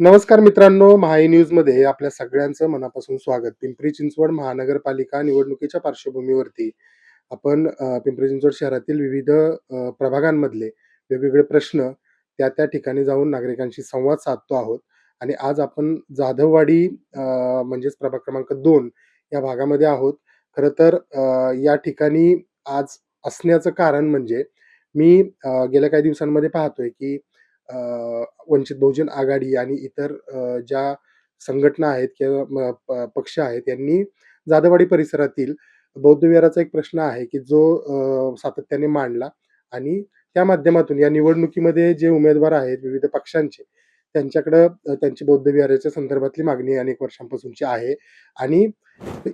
नमस्कार मित्रांनो महाई न्यूजमध्ये आपल्या सगळ्यांचं मनापासून स्वागत. पिंपरी चिंचवड महानगरपालिका निवडणुकीच्या पार्श्वभूमीवरती आपण पिंपरी चिंचवड शहरातील विविध प्रभागांमधले वेगवेगळे प्रश्न त्या त्या ठिकाणी जाऊन नागरिकांशी संवाद साधतो आहोत. आणि आज आपण जाधववाडी म्हणजेच प्रभाग क्रमांक दोन या भागामध्ये आहोत. खरं तर या ठिकाणी आज असण्याचं कारण म्हणजे मी गेल्या काही दिवसांमध्ये पाहतोय की वंचित बहुजन आघाडी आणि इतर ज्या संघटना आहेत किंवा पक्ष आहेत यांनी जाधववाडी परिसरातील बौद्ध विहाराचा एक प्रश्न आहे, की जो सातत्याने मांडला आणि त्या माध्यमातून या निवडणुकीमध्ये जे उमेदवार आहेत विविध पक्षांचे, त्यांच्याकडं त्यांची बौद्ध विहाराच्या संदर्भातली मागणी अनेक वर्षांपासूनची आहे आणि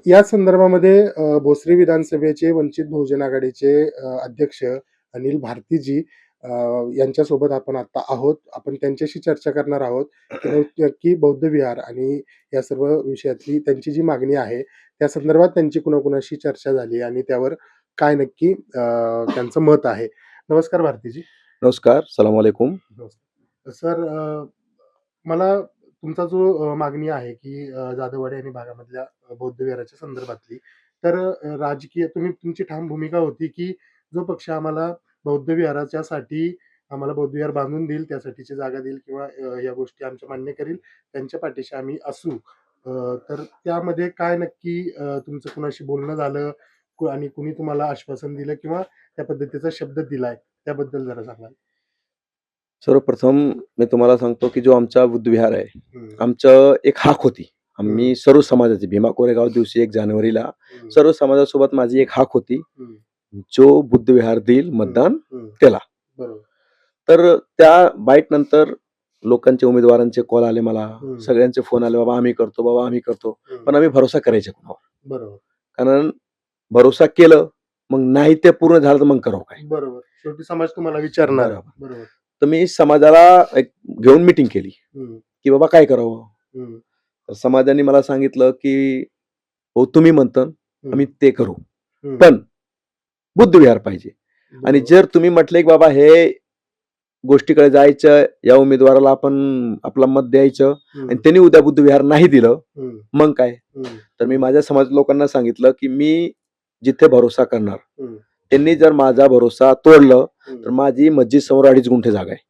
या संदर्भामध्ये भोसरी विधानसभेचे वंचित बहुजन आघाडीचे अध्यक्ष अनिल भारतीजी अ, यांच्यासोबत आपण आता आहोत. आपण त्यांच्याशी चर्चा करणार आहोत, की नक्की बौद्ध विहार आणि या सर्व विषयातली त्यांची जी मागणी आहे, त्या संदर्भात त्यांची कुणाकुणाशी चर्चा झाली आणि त्यावर काय नक्की अ, त्यांचं मत आहे. नमस्कार भारतीजी. नमस्कार, सलाम वालेकुम. सर अ, मला तुमचा जो अ, मागणी आहे, की अ, जाधववाडी आणि भागामधल्या बौद्ध विहाराच्या संदर्भातली, तर अ, राजकीय तुम्ही तुमची ठाम भूमिका होती, की जो पक्ष आम्हाला बौद्ध विहाराच्यासाठी आम्हाला बौद्ध विहार बांधून देईल, त्यासाठीची जागा देईल किंवा या गोष्टी आमच्या मान्य करील, त्यांच्या पाठीशी आम्ही असू. तर त्यामध्ये काय नक्की तुमचं कुणाशी बोलणं झालं आणि कुणी तुम्हाला आश्वासन दिलं किंवा त्या पद्धतीचा शब्द दिलाय, त्याबद्दल जरा सांगाल? सर्वप्रथम मी तुम्हाला सांगतो, की जो आमचा बुद्धविहार आहे, आमचं एक हाक होती. आम्ही सर्व समाजाची भीमा कोरेगाव दिवशी 1 जानेवारीला सर्व समाजासोबत माझी एक हाक होती, जो बुद्धविहार देईल मतदान. त्याला. बरोबर. तर त्या बाईट नंतर लोकांचे उमेदवारांचे कॉल आले मला. सगळ्यांचे फोन आले, "बाबा आम्ही करतो, बाबा आम्ही करतो." पण आम्ही भरोसा करायचा कुणावर? बरोबर, कारण भरोसा केलं, मग नाही ते पूर्ण झालं तर मग करावं काय? बरोबर. शेवटी समाज तुम्हाला विचारणार. बरोबर. तर मी समाजाला एक घेऊन मीटिंग केली, की बाबा काय करावं? तर समाजाने मला सांगितलं, की "हो तुम्ही म्हणता. आम्ही ते करू. पण बुद्धविहार पाहिजे आणि. जर तुम्ही म्हटले, की बाबा हे गोष्टीकडे जायचं, या उमेदवाराला आपण आपलं मत द्यायचं आणि त्यांनी उद्या बुद्धविहार नाही दिलं, मग काय?" तर मी माझ्या समाज लोकांना सांगितलं, की मी जिथे भरोसा करणार, त्यांनी जर माझा भरोसा तोडलं, तर माझी मस्जिद समोर अडीच गुंठे जागा आहे.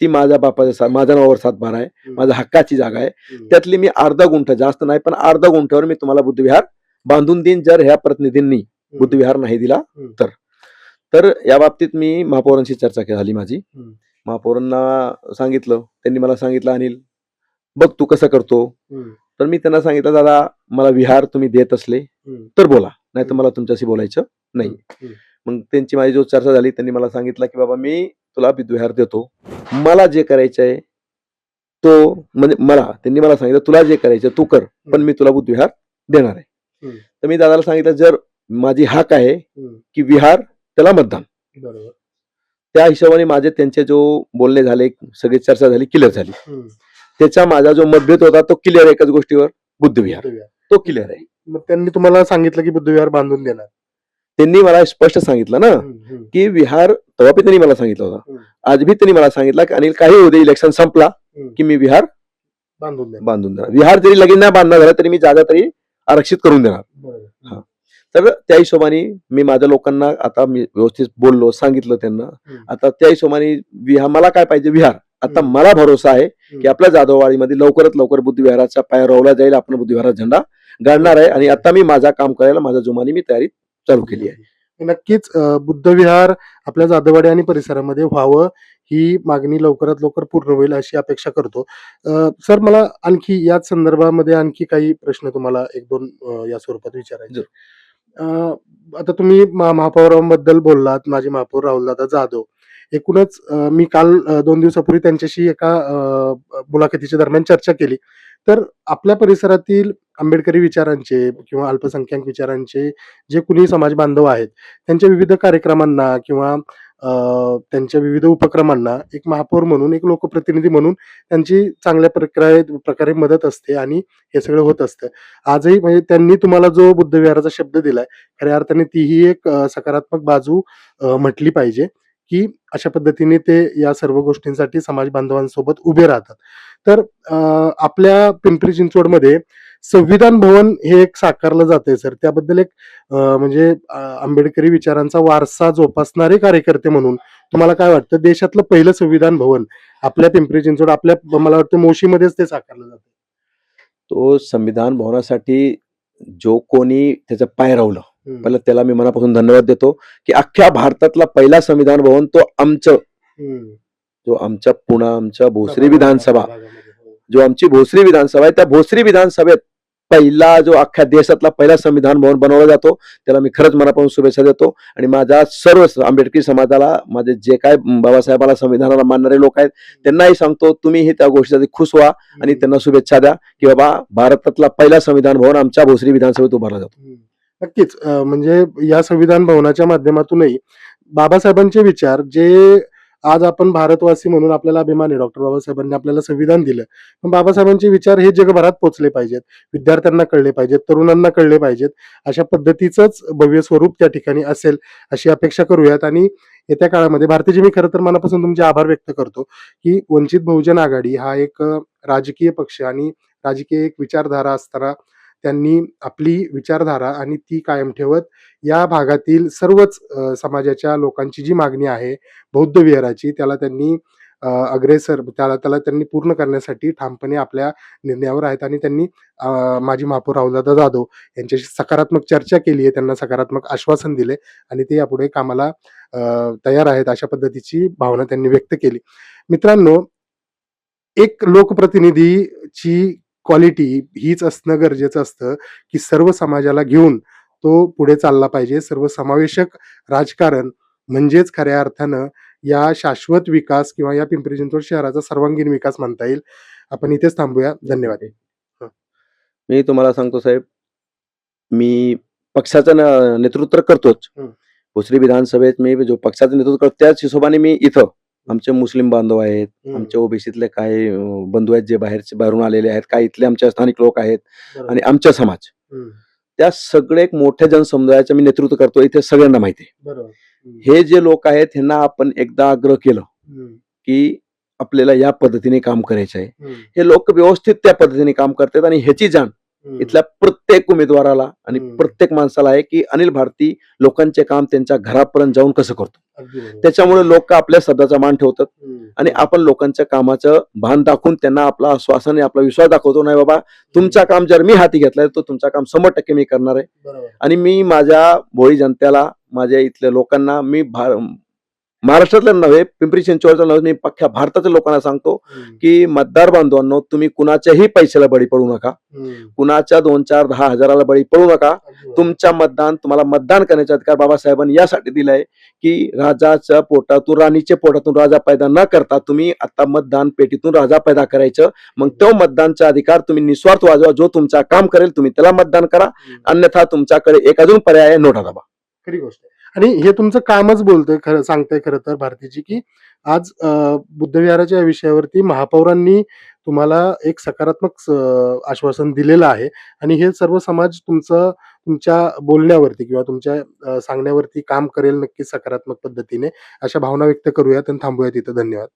ती माझ्या बापाच्या सा माझ्या नावावर सातबारा आहे. माझ्या हक्काची जागा आहे. त्यातली मी अर्धा गुंठ जास्त नाही, पण अर्धा गुंठ्यावर मी तुम्हाला बुद्धविहार बांधून देईन, जर ह्या प्रतिनिधींनी बुद्धविहार नाही दिला. तर. तर या बाबतीत मी महापौरांशी चर्चा झाली माझी. महापौरांना सांगितलं. त्यांनी मला सांगितलं, "अनिल, बघ तू कसं करतो." तर मी त्यांना सांगितलं, "दादा, मला विहार तुम्ही देत असले तर बोला, नाहीतर हं. मला तुमच्याशी बोलायचं नाही." मग त्यांची माझी जो चर्चा झाली, त्यांनी मला सांगितलं, की "बाबा, मी तुला बुद्धविहार देतो. मला जे करायचं आहे, तो म्हणजे मला त्यांनी मला सांगितलं, "तुला जे करायचं तू कर, पण मी तुला बुद्धविहार देणार आहे." तर मी दादाला सांगितलं, "जर माझी हाक आहे. की विहार त्याला मतदान." बरोबर. त्या हिशोबाने माझे त्यांचे जो बोलणे झाले, सगळी चर्चा झाली, क्लिअर झाली. त्याचा माझा जो मतभेद होता तो क्लिअर एकच गोष्टीवर, बुद्धविहार. तो क्लिअर आहे. मग त्यांनी तुम्हाला सांगितलं, की बुद्धविहार बांधून देणार. त्यांनी मला स्पष्ट सांगितलं ना, की विहार तेव्हा त्यांनी मला सांगितलं होतं. आज बी त्यांनी मला सांगितलं, की अनिल काही दे, इलेक्शन संपला. की मी विहार बांधून देणार. बांधून देणार. विहार जरी लगेच नाही बांधणार झाला, तरी मी जागा तरी आरक्षित करून देणार. तर त्या हिशोबाने मी माझ्या लोकांना आता मी व्यवस्थित बोललो, सांगितलं त्यांना. आता त्या हिशोबाने विहार मला काय पाहिजे विहार. आता. मला भरोसा आहे. की आपल्या जाधववाडीमध्ये लवकरात लवकर बुद्धविहाराचा पाय रोवला जाईल. आपण बुद्धविहाराचा झेंडा गाडणार आहे आणि आता मी माझा काम करायला माझ्या जोमाने मी तयारी चालू केली आहे. नक्कीच बुद्धविहार आपल्या जाधववाडी आणि परिसरामध्ये व्हावं ही मागणी लवकरात लवकर पूर्ण होईल अशी अपेक्षा करतो. सर मला आणखी याच संदर्भामध्ये आणखी काही प्रश्न तुम्हाला 1-2 अ, या स्वरूपात विचारायचे. आता तुम्ही महा महापौरांबद्दल बोललात, माजी महापौर राहुलदादा जाधव. एकूणच मी काल दोन दिवसापूर्वी त्यांच्याशी एका मुलाखतीच्या दरम्यान चर्चा केली. तर आपल्या परिसरातील आंबेडकरी विचारांचे किंवा अल्पसंख्याक विचारांचे जे कुणी समाज बांधव आहेत, त्यांच्या विविध कार्यक्रमांना किंवा त्यांच्या विविध उपक्रमांना एक महापौर म्हणून, एक लोकप्रतिनिधी म्हणून त्यांची चांगल्या प्रकारे प्रकारे मदत असते आणि हे सगळं होत असतं. आजही म्हणजे त्यांनी तुम्हाला जो बुद्धविहाराचा शब्द दिलाय, खऱ्या अर्थाने तीही एक सकारात्मक बाजू म्हटली पाहिजे, की अशा पद्धतीने ते या सर्व गोष्टींसाठी समाज बांधवांसोबत उभे राहतात. तर आपल्या पिंपरी चिंचवडमध्ये संविधान भवन हे एक साकारलं जातंय सर त्याबद्दल एक म्हणजे आंबेडकरी विचारांचा वारसा जोपासणारे कार्यकर्ते म्हणून तुम्हाला काय वाटतं देशातलं पहिलं संविधान भवन आपल्या पिंपरी चिंचवड आपल्या मला वाटतं मोशीमध्येच ते साकारलं जातं तो संविधान भवनासाठी जो कोणी त्याचं पाय रावलं. पहिलं त्याला मी मनापासून धन्यवाद देतो की अख्ख्या भारतातला पहिला संविधान भवन तो आमचं. जो आमच्या पुणा आमच्या भोसरी विधानसभा हो. जो आमची भोसरी विधानसभा आहे त्या भोसरी विधानसभेत पहिला जो अख्ख्या देशातला पहिला संविधान भवन बनवला जातो त्याला मी खरंच मनापासून शुभेच्छा देतो. आणि माझ्या सर्व आंबेडकरी समाजाला माझे जे काय बाबासाहेबाला संविधानाला मानणारे लोक आहेत त्यांनाही सांगतो तुम्हीही त्या गोष्टीसाठी खुश व्हा आणि त्यांना शुभेच्छा द्या की बाबा भारतातला पहिला संविधान भवन आमच्या भोसरी विधानसभेत उभारला जातो. नक्कीच. म्हणजे या संविधान भवनाच्या माध्यमातूनही बाबासाहेबांचे विचार जे आज आपण भारतवासी म्हणून आपल्याला अभिमान आहे डॉक्टर बाबासाहेबांनी आपल्याला संविधान दिलं. पण बाबासाहेबांचे विचार हे जगभरात पोहोचले पाहिजेत. विद्यार्थ्यांना कळले पाहिजेत तरुणांना कळले पाहिजेत. अशा पद्धतीचंच भव्य स्वरूप त्या ठिकाणी असेल अशी अपेक्षा करूयात. आणि येत्या काळामध्ये भारतीजी मी खरं तर मनापासून तुमचे आभार व्यक्त करतो की वंचित बहुजन आघाडी हा एक राजकीय पक्ष आणि राजकीय एक विचारधारा असताना त्यांनी आपली विचारधारा आणि ती कायम ठेवत या भागातील सर्वच समाजाच्या लोकांची जी मागणी आहे बौद्ध विहाराची त्याला त्यांनी अग्रेसर त्याला त्याला त्यांनी पूर्ण करण्यासाठी ठामपणे आपल्या निर्णयावर आहेत. आणि त्यांनी माजी महापौर राहुलदादा जाधव यांच्याशी सकारात्मक चर्चा केली आहे. त्यांना सकारात्मक आश्वासन दिले आणि ते यापुढे कामाला तयार आहेत अशा पद्धतीची भावना त्यांनी व्यक्त केली. मित्रांनो एक लोकप्रतिनिधीची क्वालिटी हीच असणं गरजेचं असतं की सर्व समाजाला घेऊन तो पुढे चालला पाहिजे. सर्वसमावेशक राजकारण म्हणजेच खऱ्या अर्थानं या शाश्वत विकास किंवा या पिंपरी चिंचवड शहराचा सर्वांगीण विकास म्हणता येईल. आपण इथेच थांबूया. धन्यवाद. मी तुम्हाला सांगतो साहेब मी पक्षाचं नेतृत्व करतोच. भोसरी विधानसभेत मी जो पक्षाचं नेतृत्व करतो त्याच हिशोबाने मी इथं आमचे मुस्लिम बांधव आहेत हम्म. आमचे ओबीसीतले काही बंधू आहेत जे बाहेरचे बाहेरून आलेले आहेत काही इथले आमच्या स्थानिक लोक आहेत आणि आमचा समाज. त्या सगळे एक मोठ्या जनसमुदायाचं मी नेतृत्व करतो इथे सगळ्यांना माहिती आहे. हे जे लोक आहेत ह्यांना आपण एकदा आग्रह केलं. की आपल्याला या पद्धतीने काम करायचं आहे. हे लोक व्यवस्थित त्या पद्धतीने काम करतात आणि ह्याची जाण. इथल्या प्रत्येक उमेदवाराला आणि. प्रत्येक माणसाला आहे की अनिल भारती लोकांचे काम त्यांच्या घरापर्यंत जाऊन कसं करतो. त्याच्यामुळे लोक आपल्या शब्दाचा मान ठेवतात. आणि आपण लोकांच्या कामाचं भान दाखवून त्यांना आपला आश्वासन आणि आपला विश्वास दाखवतो नाही बाबा तुमचं काम जर मी हाती घेतलंय तर तुमचं काम शंभर टक्के मी करणार आहे आणि मी माझ्या भोळी जनतेला माझ्या इथल्या लोकांना मी भार महाराष्ट्रातल्या नव्हे पिंपरी चिंचवडच्या नव्हे मी अख्ख्या भारताच्या लोकांना सांगतो. की मतदार बांधवांनो तुम्ही कुणाच्याही पैशाला बळी पडू नका. कुणाच्या दोन चार दहा हजाराला बळी पडू नका. तुमच्या मतदान तुम्हाला मतदान करण्याचा अधिकार बाबासाहेबांनी यासाठी दिलाय की राजाच्या पोटातून राणीच्या पोटातून राजा पैदा न करता तुम्ही आता मतदान पेटीतून राजा पैदा करायचं मग तो मतदानचा अधिकार तुम्ही निस्वार्थ वाजवा जो तुमचा काम करेल तुम्ही त्याला मतदान करा. अन्यथा तुमच्याकडे एक अजून पर्याय आहे नोटा दाबा खरी गोष्ट आणि हे तुमचं कामच बोलतंय खरं सांगतंय खरं तर भारतीची की आज बुद्धविहाराच्या या विषयावरती महापौरांनी तुम्हाला एक सकारात्मक आश्वासन दिलेलं आहे. आणि हे सर्व समाज तुमचं तुमच्या बोलण्यावरती किंवा तुमच्या सांगण्यावरती काम करेल नक्की सकारात्मक पद्धतीने. अशा भावना व्यक्त करूयात आणि थांबूयात इथं. धन्यवाद.